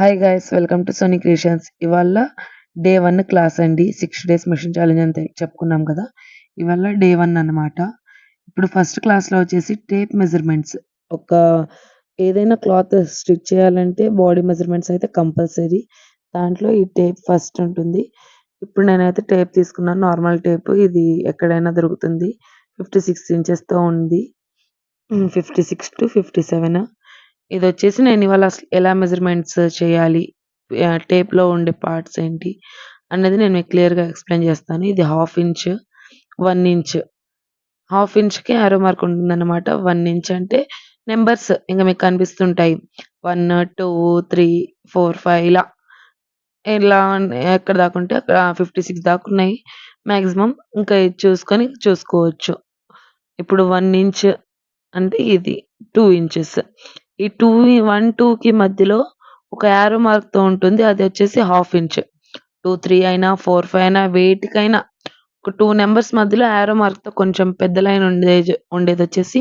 Hi guys welcome to Sony creations ఇవాళ day one class అండి. Six days mission challenge అని చెప్పుకున్నాం కదా. ఇవాళ డే వన్ అన్నమాట. ఇప్పుడు ఫస్ట్ క్లాస్లో వచ్చేసి టేప్ మెజర్మెంట్స్ ఒక ఏదైనా క్లాత్ స్టిచ్ చేయాలంటే బాడీ మెజర్మెంట్స్ అయితే కంపల్సరీ దాంట్లో ఈ టేప్ ఫస్ట్ ఉంటుంది. ఇప్పుడు నేనైతే టేప్ తీసుకున్నాను. నార్మల్ టేప్ ఇది ఎక్కడైనా దొరుకుతుంది. ఫిఫ్టీ సిక్స్ ఇంచెస్తో ఉంది. Fifty six to fifty seven ఇది వచ్చేసి నేను ఇవాళ ఎలా మెజర్మెంట్స్ చేయాలి టేప్లో ఉండే పార్ట్స్ ఏంటి అన్నది నేను మీకు క్లియర్గా ఎక్స్ప్లెయిన్ చేస్తాను. ఇది half inch one inch. Half ఇంచ్కి ఆరో మార్క్ ఉంటుందన్నమాట. వన్ ఇంచ్ అంటే నెంబర్స్ ఇంకా మీకు కనిపిస్తుంటాయి. One two three four five ఇలా. ఇలా ఎక్కడ దాకా ఉంటే అక్కడ ఫిఫ్టీ సిక్స్ దాకా ఉన్నాయి. మ్యాక్సిమం ఇంకా ఇది చూసుకొని చూసుకోవచ్చు. ఇప్పుడు వన్ ఇంచ్ అంటే ఇది టూ ఇంచెస్. ఈ టూ వన్ టూకి మధ్యలో ఒక యారో మార్క్తో ఉంటుంది. అది వచ్చేసి హాఫ్ ఇంచ్ టూ త్రీ అయినా ఫోర్ ఫైవ్ అయినా వేటికైనా ఒక టూ నెంబర్స్ మధ్యలో యారో మార్క్తో కొంచెం పెద్ద లైన్ ఉండేది ఉండేది వచ్చేసి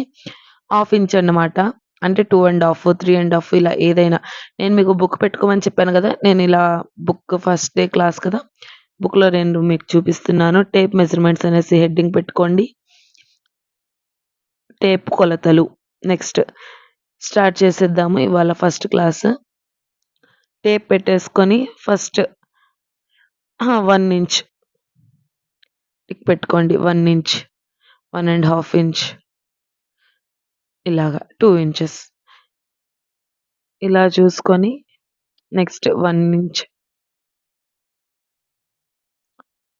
హాఫ్ ఇంచ్ అన్నమాట. అంటే two and half three and half ఇలా ఏదైనా. నేను మీకు బుక్ పెట్టుకోమని చెప్పాను కదా నేను ఇలా బుక్ ఫస్ట్ డే క్లాస్ కదా బుక్లో రెండు మీకు చూపిస్తున్నాను. టేప్ మెజర్మెంట్స్ అనేసి హెడ్డింగ్ పెట్టుకోండి. టేప్ కొలతలు. నెక్స్ట్ స్టార్ట్ చేసేద్దాము. ఇవాళ ఫస్ట్ క్లాస్. టేప్ పెట్టేసుకొని ఫస్ట్ వన్ ఇంచ్. టిక్ పెట్టుకోండి. One inch one and half inch. ఇలాగా టూ ఇంచెస్. ఇలా చూసుకొని next one inch.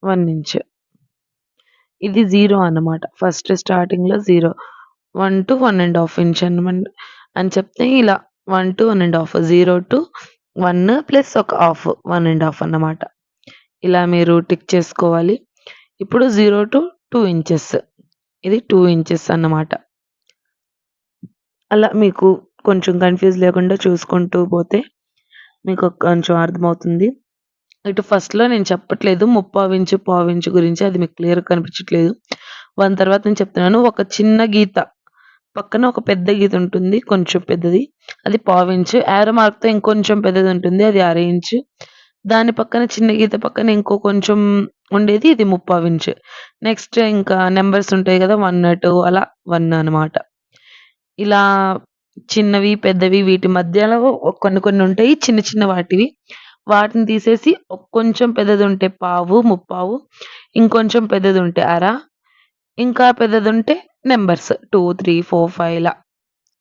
One inch. ఇది జీరో అన్నమాట. ఫస్ట్ స్టార్టింగ్లో zero. One to one and half inch అనమాట అని చెప్తే ఇలా one to one and half zero to one plus ఒక హాఫ్ వన్ అండ్ హాఫ్ అన్నమాట. ఇలా మీరు టిక్ చేసుకోవాలి. ఇప్పుడు జీరో టు టూ ఇంచెస్ ఇది టూ ఇంచెస్ అన్నమాట. అలా మీకు కొంచెం కన్ఫ్యూజ్ లేకుండా చూసుకుంటూ పోతే మీకు కొంచెం అర్థమవుతుంది. ఇటు ఫస్ట్లో నేను చెప్పట్లేదు ముప్పావు ఇంచు పావు ఇంచు గురించి అది మీకు క్లియర్గా కనిపించట్లేదు. వన్ తర్వాత నేను చెప్తున్నాను ఒక చిన్న గీత. పక్కన ఒక పెద్ద గీత ఉంటుంది కొంచెం పెద్దది. అది పావు ఇంచు. యారో మార్క్తో ఇంకొంచెం పెద్దది ఉంటుంది అది అర ఇంచు. దాని పక్కన చిన్న గీత పక్కన ఇంకో కొంచెం ఉండేది ఇది ముప్పావు ఇంచు. నెక్స్ట్ ఇంకా నెంబర్స్ ఉంటాయి కదా వన్ టూ అలా వన్ అనమాట ఇలా చిన్నవి పెద్దవి వీటి మధ్యలో కొన్ని కొన్ని ఉంటాయి చిన్న చిన్న వాటివి. వాటిని తీసేసి కొంచెం పెద్దది ఉంటే పావు ముప్పావు. ఇంకొంచెం పెద్దది ఉంటే అర. ఇంకా పెద్దది ఉంటే numbers two three four five ఇలా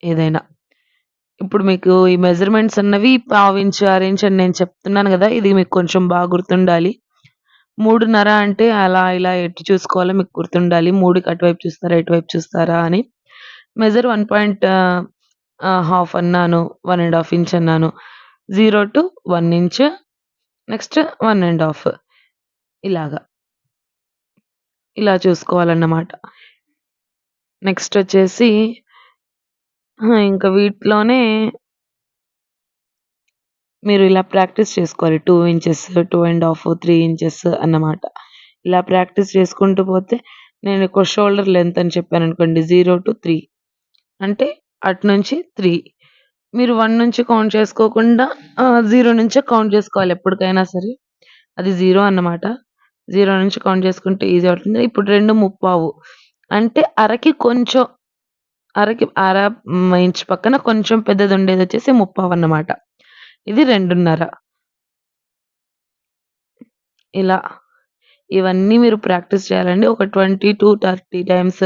ఏదైనా. ఇప్పుడు మీకు ఈ మెజర్మెంట్స్ అన్నవి పావు ఇంచు అని నేను చెప్తున్నాను కదా ఇది మీకు కొంచెం బాగా గుర్తుండాలి. మూడున్నర అంటే అలా ఇలా ఎటు చూసుకోవాలో మీకు గుర్తుండాలి. మూడుకి అటువైపు చూస్తారా ఇటువైపు చూస్తారా అని. మెజర్ వన్ పాయింట్ హాఫ్ అన్నాను వన్ అండ్ హాఫ్ ఇంచ్ అన్నాను. Zero to one inch next one and half. ఇలాగా. ఇలా చూసుకోవాలన్నమాట. నెక్స్ట్ వచ్చేసి ఇంకా వీటిలోనే మీరు ఇలా ప్రాక్టీస్ చేసుకోవాలి. Two inches two and half three inches అన్నమాట. ఇలా ప్రాక్టీస్ చేసుకుంటూ పోతే నేను ఒక షోల్డర్ లెంత్ అని చెప్పాను అనుకోండి జీరో టు త్రీ అంటే అటు నుంచి త్రీ మీరు వన్ నుంచి కౌంట్ చేసుకోకుండా జీరో నుంచే కౌంట్ చేసుకోవాలి ఎప్పటికైనా సరే. అది జీరో అన్నమాట. జీరో నుంచి కౌంట్ చేసుకుంటే ఈజీ అవుతుంది. ఇప్పుడు రెండు ముప్పావు. అంటే అరకి కొంచెం అరకి అర ఇంచ్ పక్కన కొంచెం పెద్దది ఉండేది వచ్చేసి ముప్పావు అన్నమాట. ఇది రెండున్నర. ఇలా. ఇవన్నీ మీరు ప్రాక్టీస్ చేయాలండి. ఒక ట్వంటీ టు థర్టీ టైమ్స్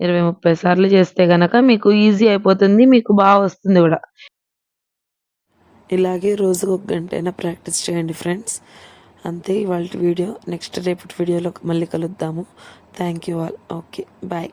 ఇరవై ముప్పై సార్లు చేస్తే గనక మీకు ఈజీ అయిపోతుంది. మీకు బాగా వస్తుంది కూడా. ఇలాగే రోజుకు ఒక గంట అయినా ప్రాక్టీస్ చేయండి ఫ్రెండ్స్. అంతే ఇవాళ వీడియో. నెక్స్ట్ రేపటి వీడియోలో మళ్ళీ కలుద్దాము. Thank you all okay bye